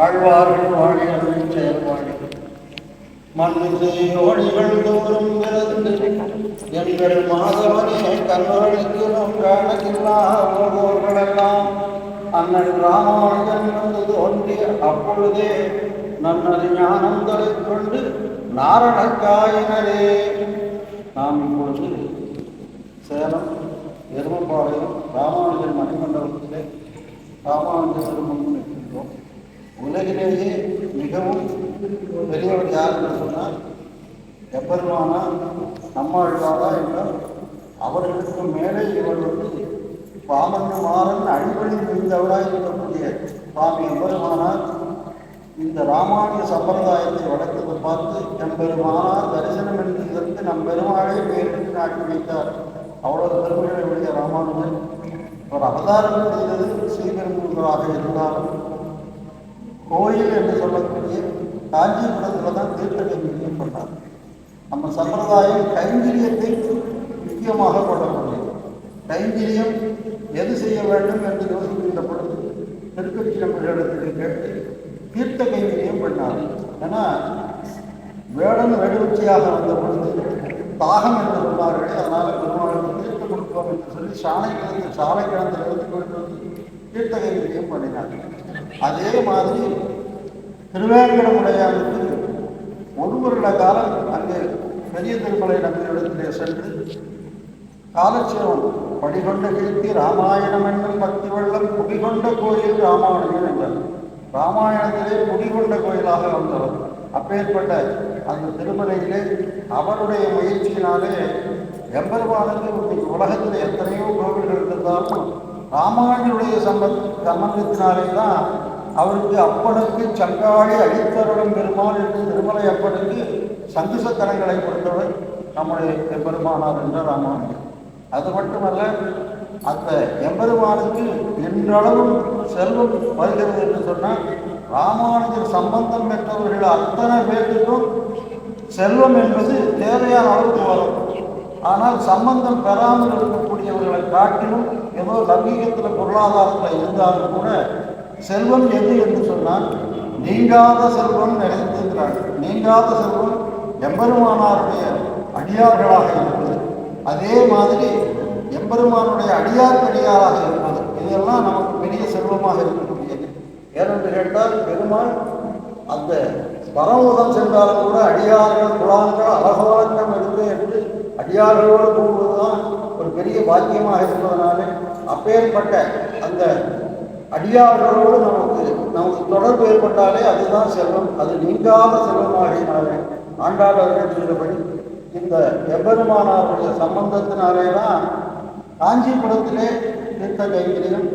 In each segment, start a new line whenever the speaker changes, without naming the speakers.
ஆழ்வார்கள் வாழியர்கள் செயல்வாழி மண்ணிசையோடிகள் தோறும் பிறந்து எங்கள் மாதவனே கண்களுக்கு நம் காணக்கில்லாவோர்களெல்லாம் அண்ணன் ராமானுஜன் வந்து தோன்றிய அப்பொழுதே நன்னது ஞானம் கொண்டு நாரணக்காயினரே. நாம் இப்பொழுது சேலம் எருமப்பாளையம் ராமானுஜன் மணிமண்டபத்திலே ராமானுஜ திருமணம் உண்மையிலேயே மிகவும் பெரியவர் யாருன்னு சொன்னால் எப்பெருமானா நம்மாழ்வாரா என்றால் அவர்களுக்கு மேலே இவர் வந்து பாமன் மாறன் அடிப்படை புரிந்தவராய் இருக்கக்கூடிய சுவாமி எம்பெருமானார் இந்த ராமானுஜ சம்பிரதாயத்தை வளர்த்ததை பார்த்து எம்பெருமானார் தரிசனம் என்று நம் பெருமாளே பேருக்கு நாட்டி வைத்தார். அவ்வளவு பெருமைகளை உடைய ராமானுஜன். அவர் அவதாரம் செய்தது ஸ்ரீபெரும்புதராக இருந்தாலும் கோயில் என்று சொல்லக்கூடிய காஞ்சிபுரத்தில் தான் தீர்த்த கைங்கரியம் பண்ணார் நம்ம சம்பிரதாயம் கைங்கரியத்தை முக்கியமாக கொள்ளக்கூடியது கைங்கரியம் எது செய்ய வேண்டும் என்று யோசிக்கின்ற பொழுது திருக்கட்சி நம்மளிடத்தில் கேட்டு தீர்த்த கைங்கரியம் பண்ணார். ஏன்னா வேடன் வெடுவச்சியாக வந்த பொழுது தாகம் என்று சொன்னார்கள் அதனால் பெருமாளுக்கு தீர்த்து கொடுப்போம் என்று சொல்லி சாலை கிழந்து சாலை கிழந்து இருந்து கொண்டு வந்து தீர்த்த கைங்கரியம் பண்ணினார்கள் அதே மாதிரி திருவேங்கடமுடையாருக்கு ஒரு வருட காலம் அங்கே பெரிய திருமலை நம்பியிடத்திலே சென்று காலட்சேபம் படிகொண்ட கீர்த்தி ராமாயணம் என்னும் பக்தி வெள்ளம் குடிகொண்ட கோயில் ராமாயணம் என்றார். ராமாயணத்திலே குடிகொண்ட கோயிலாக வந்தவர். அப்பேற்பட்ட அந்த திருமலையிலே அவருடைய முயற்சியினாலே எம்பெருமானுக்கு உலகத்தில் எத்தனையோ கோவில்கள் இருந்தாலும் ராமானுடைய சம்பத் சம்பந்தத்தினாலே தான் அவருக்கு அப்பனுக்கு சங்காழி அடித்தருடன் பெருமாள் என்று திருமலை அப்பனுக்கு சங்குசக்கரங்களை கொடுத்தவர் நம்முடைய எம்பெருமானார் என்ற ராமானுஜர் அது மட்டுமல்ல அந்த எம்பெருமானுக்கு இன்றளவும் செல்வம் வருகிறது என்று சொன்னால் ராமானுஜர் சம்பந்தம் பெற்றவர்கள் அத்தனை பேருக்கும் செல்வம் என்பது தேவையான அளவுக்கு வரும். ஆனால் சம்பந்தம் பெறாமல் இருக்கக்கூடியவர்களை காட்டிலும் ஏதோ லௌகீகத்தில் பொருளாதாரத்தில் இருந்தாலும் கூட செல்வம் எது என்று சொன்னால் நீங்காத செல்வம் நிறைந்திருக்கிறார் நீங்காத செல்வம் எம்பெருமானாருடைய அடியார்களாக இருப்பது. அதே மாதிரி எம்பெருமானுடைய அடியார்க்கடியாராக இருப்பது. இதெல்லாம் நமக்கு பெரிய செல்வமாக இருக்கக்கூடியது ஏனென்று கேட்டால் பெருமாள் அந்த பரமுதம் சென்றாலும் கூட அடியார்கள் குழாங்கள் அழகவழக்கம் எடுத்து என்று அடியார்களோடு கூடுவதுதான் பெரிய பாக்கியமாக இருப்பதனாலே அப்பேற்பட்ட அந்த அடியார்களோடு நமக்கு நமக்கு தொடர்பு ஏற்பட்டாலே அதுதான் செல்வம். அது நீங்காத செல்வமாகினாலே ஆண்டாளர்கள் சொல்கிறபடி இந்த எம்பெருமானாருடைய சம்பந்தத்தினாலே தான் காஞ்சிபுரத்திலே தீர்த்த கைங்கரியம்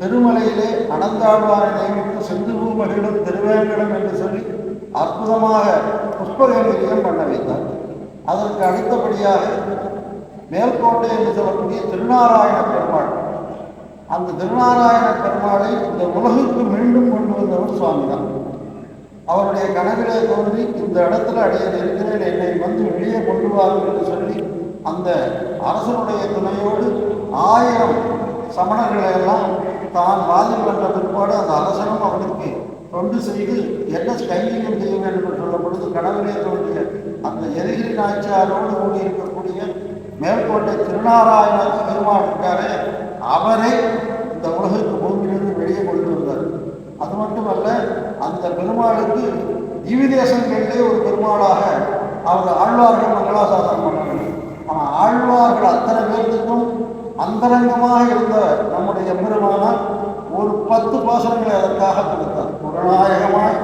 திருமலையிலே அனந்தாழ்வாரை நியமித்து செந்து மகிழும் திருவேங்கடம் என்று சொல்லி அற்புதமாக புஷ்பகைங்கரியம் பண்ண வைத்தார். அதற்கு அடுத்தபடியாக மேல்கோட்டை என்று சொல்லக்கூடிய திருநாராயண பெருமாள். அந்த திருநாராயண பெருமாளை இந்த உலகுக்கு மீண்டும் கொண்டு வந்தவர் சுவாமி தான் அவருடைய கனவிலே தோன்றி இந்த இடத்துல அடையில் இருக்கிறேன் என்னை வந்து வெளியே கொண்டு வாருங்கள் என்று சொல்லி அந்த அரசனுடைய துணையோடு ஆயிரம் சமணர்களை எல்லாம் தான் வாதில் வந்த பிற்பாடு அந்த அரசனும் அவனுக்கு தொண்டு செய்து என்ன கைங்கரியம் செய்ய வேண்டும் என்று சொல்லும் பொழுது கனவிலே தோன்றிய அந்த எரிகிரி நாய்ச்சாரோடு கூடியிருக்கக்கூடிய மேற்கொண்டு மேற்கோட்டை திருநாராயண பெருமாள் இருக்காரே அவரை இந்த உலகுக்கு பூமியிலிருந்து வெளியே கொண்டு வந்தார். அது மட்டுமல்ல அந்த பெருமாளுக்கு திவிதேசங்களிலே ஒரு பெருமாளாக அவர் ஆழ்வார்கள் மங்களாசாசனம் பண்ணாங்க ஆனால் ஆழ்வார்கள் அத்தனை பேர்த்துக்கும் அந்தரங்கமாக இருந்த நம்முடைய பெருமானார் ஒரு பத்து பாசனங்களை அதற்காக கொடுத்தார் புறநாயகமாய்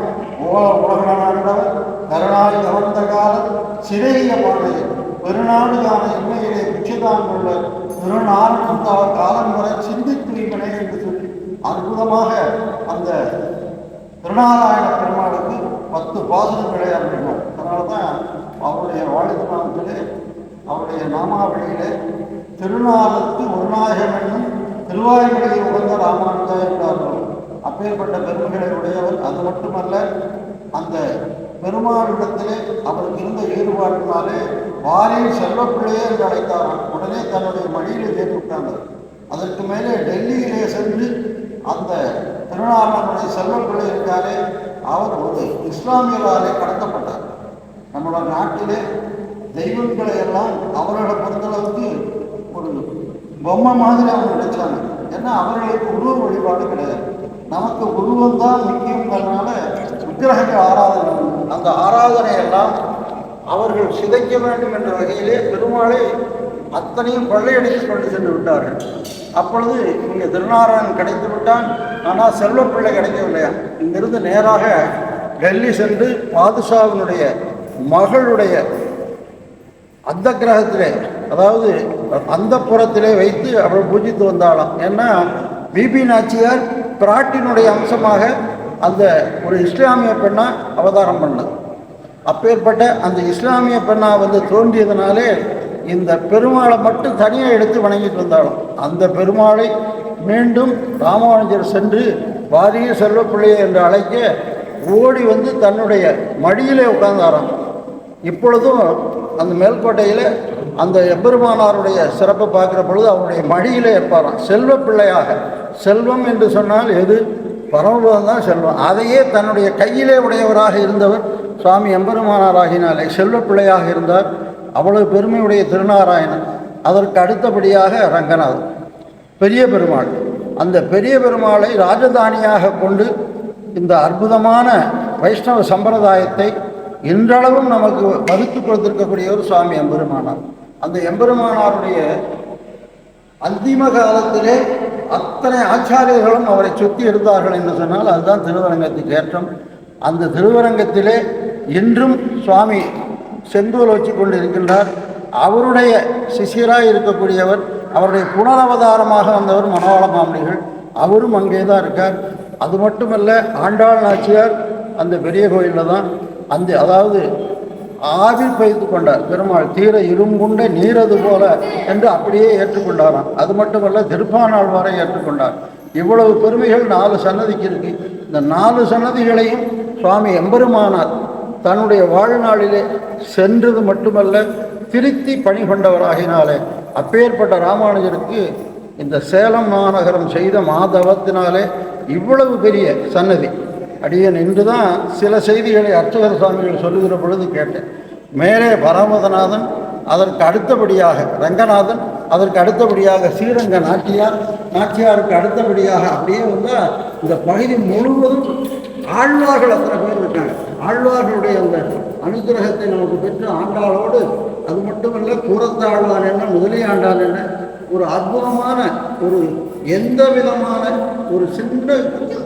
ஓ உலகநாண்டவர் கருணாய் கவர்ந்த காலம் சிறைய பாண்டியர் பெருநாடு காண இன்மையிலே பிச்சைதான் உள்ள திருநாரணம் அவர் காலம் வரை சிந்தித்துரிமனை என்று சொல்லி அற்புதமாக அந்த திருநாராயண பெருமாளுக்கு பத்து பாசனங்களை அருளினார் அதனால தான் அவருடைய வாழ்க்கை அவருடைய நாமாவளியிலே திருநாளத்து உருநாயகம் என்னும் திருவாய்மொழியை உகந்த ராமானுஜா என்றார்கள் அப்பேற்பட்ட பெருமைகளை உடையவர். அது மட்டுமல்ல அந்த பெருமாளிடத்திலே அவருக்கு இருந்த ஈடுபாட்டினாலே வாரியில் செல்வப்பிள்ளையே என்று அழைத்தாராம். உடனே தன்னுடைய மடியில் ஏற்றுவிட்டாங்க. அதற்கு மேலே டெல்லியிலே சென்று அந்த திருநாரணனுடைய செல்வப்பிள்ளை இருக்காரே அவர் ஒரு இஸ்லாமியராலே கடத்தப்பட்டார். நம்மளோட நாட்டிலே தெய்வங்களை எல்லாம் அவரோட பொறுத்தளவுக்கு ஒரு பொம்மை மாதிரி அவங்க நினைச்சாங்க. ஏன்னா அவர்களுக்கு உருவ வழிபாடு கிடையாது. நமக்கு உருவம் தான் முக்கியங்கிறதுனால விக்கிரகங்கள் ஆராதனை அந்த ஆராதனை எல்லாம் அவர்கள் சிதைக்க வேண்டும் என்ற வகையிலே பெருமாளை அத்தனையும் கொள்ளையடித்து கொண்டு சென்று விட்டார்கள். அப்பொழுது இங்கே திருநாராயணன் கிடைத்து விட்டான். ஆனால் செல்வப்பிள்ளை கிடைக்கவில்லையா? இங்கிருந்து நேராக டெல்லி சென்று பாதுஷாவினுடைய மகளுடைய அந்த கிரகத்திலே அதாவது அந்த புறத்திலே வைத்து அவள் பூஜித்து வந்தாளாம். ஏன்னா பிபி நாச்சியார் பிராட்டினுடைய அம்சமாக அந்த ஒரு இஸ்லாமிய பெண்ணா அவதாரம் பண்ணது. அப்பேற்பட்ட அந்த இஸ்லாமிய பெண்ணா வந்து தோன்றியதுனாலே இந்த பெருமாளை மட்டும் தனியாக எடுத்து வணங்கிட்டு வந்தாலும் அந்த பெருமாளை மீண்டும் ராமானுஜர் சென்று வாரிய செல்வப்பிள்ளையை என்று அழைக்க ஓடி வந்து தன்னுடைய மடியிலே உட்கார்ந்தாராம். இப்பொழுதும் அந்த மேல்கோட்டையில் அந்த எப்பெருமானாருடைய சிறப்பை பார்க்குற பொழுது அவருடைய மடியிலே இருப்பாராம். செல்வ பிள்ளையாக. செல்வம் என்று சொன்னால் எது? பரமபதம் தான் செல்வம். அதையே தன்னுடைய கையிலே உடையவராக இருந்தவர் சுவாமி எம்பெருமானாராகினாலே செல்வ பிள்ளையாக இருந்தார். அவ்வளவு பெருமையுடைய திருநாராயணன். அதற்கு அடுத்தபடியாக ரங்கநாதன் பெரிய பெருமாள். அந்த பெரிய பெருமாளை ராஜதானியாக கொண்டு இந்த அற்புதமான வைஷ்ணவ சம்பிரதாயத்தை இன்றளவும் நமக்கு வகுத்து கொடுத்திருக்கக்கூடியவர் சுவாமி எம்பெருமானார். அந்த எம்பெருமானாருடைய அந்திம காலத்திலே அத்தனை ஆச்சாரியர்களும் அவரை சுற்றி இருந்தார்கள் என்று சொன்னால் அதுதான் திருவரங்கத்துக்கு ஏற்றம். அந்த திருவரங்கத்திலே இன்றும் சுவாமி செந்தூல் வச்சு கொண்டு இருக்கின்றார் அவருடைய சிஷியராக இருக்கக்கூடியவர் அவருடைய புனரவதாரமாக வந்தவர் மனோவள மாமணிகள். அவரும் அங்கே தான் இருக்கார். அது மட்டுமல்ல ஆண்டாள் நாச்சியார் அந்த பெரிய கோயிலில் தான் அந்த அதாவது ஆவில் பெய்து கொண்டார் பெருமாள் தீர இரும்புண்ட நீரது போல என்று அப்படியே ஏற்றுக்கொண்டாராம். அது மட்டுமல்ல திருப்பானாள் வரை ஏற்றுக்கொண்டார். இவ்வளவு பெருமைகள் நாலு சன்னதிக்கு இருக்கு. இந்த நாலு சன்னதிகளையும் சுவாமி எம்பெருமானார் தன்னுடைய வாழ்நாளிலே சென்றது மட்டுமல்ல திருத்தி பணி கொண்டவராகினாலே அப்பேற்பட்ட ராமானுஜருக்கு இந்த சேலம் மாநகரம் செய்த மாதவத்தினாலே இவ்வளவு பெரிய சன்னதி. அடியே நின்று தான் சில செய்திகளை அர்ச்சகர் சுவாமிகள் சொல்லுகிற பொழுது கேட்டேன். மேலே பரமதநாதன் அதற்கு அடுத்தபடியாக ரங்கநாதன் அதற்கு அடுத்தபடியாக ஸ்ரீரங்க நாட்டியார் நாட்டியாருக்கு அடுத்தபடியாக அப்படியே வந்தால் இந்த பகுதி முழுவதும் ஆழ்வார்கள் அத்தனை பேர் இருக்காங்க. ஆழ்வார்களுடைய அந்த அனுகிரகத்தை நமக்கு பெற்று ஆண்டாளோடு அது மட்டுமல்ல கூறத்தாழ்வான் என்ன முதலியாண்டான் என்ன ஒரு அற்புதமான ஒரு எந்த விதமான ஒரு சின்ன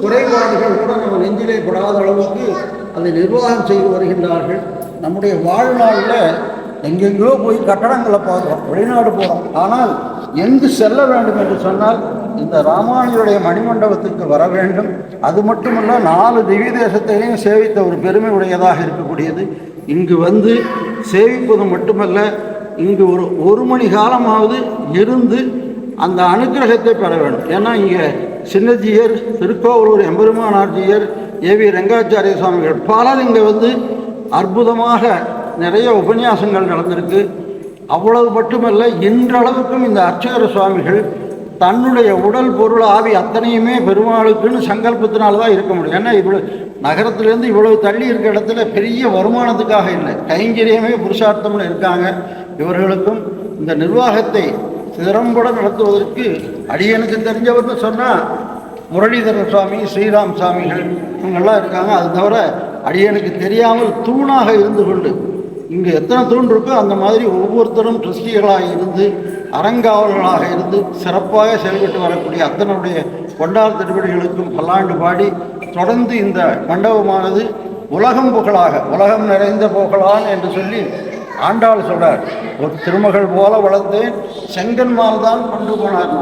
குறைபாடுகள் கூட நம்ம நெஞ்சிலே படாத அளவுக்கு அதை நிர்வாகம் செய்து வருகின்றார்கள். நம்முடைய வாழ்நாளில் எங்கெங்கோ போய் கட்டடங்களை பார்க்குறோம் வெளிநாடு போகிறோம் ஆனால் எங்கு செல்ல வேண்டும் என்று சொன்னால் இந்த ராமானுஜருடைய மணிமண்டபத்துக்கு வர வேண்டும். அது மட்டுமல்ல நாலு திவ்ய தேசத்தையும் சேவித்த ஒரு பெருமை உடையதாக இருக்கக்கூடியது. இங்கு வந்து சேவிப்பது மட்டுமல்ல இங்கு ஒரு ஒரு மணி காலமாவது இருந்து அந்த அனுக்கிரகத்தை பெற வேண்டும். ஏன்னா இங்கே சின்னஜியர் திருக்கோவலூர் எம்பெருமானார்ஜியர் வி ரங்காச்சாரிய சுவாமிகள் பலர் இங்கே வந்து அற்புதமாக நிறைய உபன்யாசங்கள் நடந்திருக்கு. அவ்வளவு மட்டுமல்ல இன்றளவுக்கும் இந்த அர்ச்சகர சுவாமிகள் தன்னுடைய உடல் பொருள் ஆவி அத்தனையுமே பெருமாளுக்குன்னு சங்கல்பத்தினால தான் இருக்க முடியும். ஏன்னா இவ்வளோ நகரத்திலேருந்து இவ்வளவு தள்ளி இருக்க இடத்துல பெரிய வருமானத்துக்காக இல்லை. கைங்கரியமே புருஷார்த்தம்னு இருக்காங்க. இவர்களுக்கும் இந்த நிர்வாகத்தை திறம்பட நடத்துவதற்கு அடியனுக்கு தெரிஞ்சவர்னு சொன்னால் முரளிதர சுவாமி ஸ்ரீராம் சுவாமிகள் இவங்கெல்லாம் இருக்காங்க. அது தவிர அடியனுக்கு தெரியாமல் தூணாக இருந்து கொண்டு இங்கே எத்தனை தூண் இருக்கோ அந்த மாதிரி ஒவ்வொருத்தரும் ட்ரஸ்டிகளாக இருந்து அறங்காவலர்களாக இருந்து சிறப்பாக செயல்பட்டு வரக்கூடிய அத்தனுடைய கொண்டார் திருவடிகளுக்கும் பல்லாண்டு பாடி தொடர்ந்து இந்த மண்டபமானது உலகம் புகழாக உலகம் நிறைந்த புகழான் என்று சொல்லி ஆண்டாள் சொல்றார் ஒரு திருமகள் போல வளர்ந்தேன் செங்கன்மால் தான் கொண்டு போனார்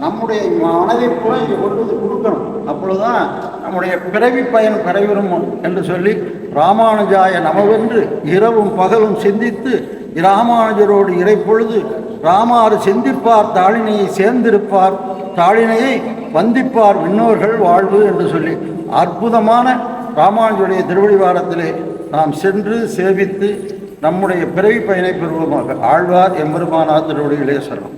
நம்முடைய மனதை கூட இங்கே கொண்டு வந்து கொடுக்கணும். அப்பொழுதுதான் நம்முடைய பிறவி பயன் பெறவிரும்? என்று சொல்லி ராமானுஜாய நமவென்று இரவும் பகலும் சிந்தித்து ராமானுஜரோடு இறைப்பொழுது ராமாறு சிந்திப்பார் தாளினையை சேர்ந்திருப்பார் தாளினையை வந்திப்பார் விண்ணோர்கள் வாழ்வு என்று சொல்லி அற்புதமான ராமானுஜருடைய திருவடிவாரத்திலே நாம் சென்று சேவித்து நம்முடைய பிறவி பயனை பெறுவோமாக. ஆழ்வார் எம்பெருமானார் திருவடிகளே சொல்லும்